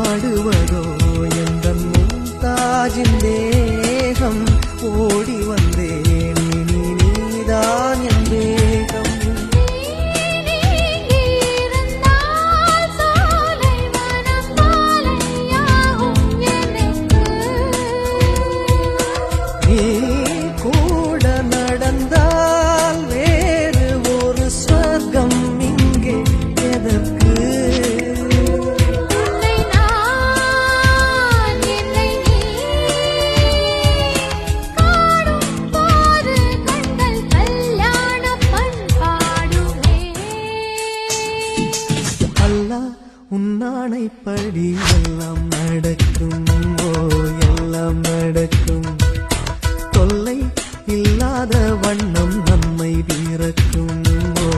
പാടുവതോ? എന്തെന്നും താജിൻ ദേഹം ഓടിവ உன்னானை படி எல்லாம் நடக்கும். ஓ எல்லாம் நடக்கும். தொல்லை இல்லாத வண்ணம் நம்மை வீரக்கும். ஓ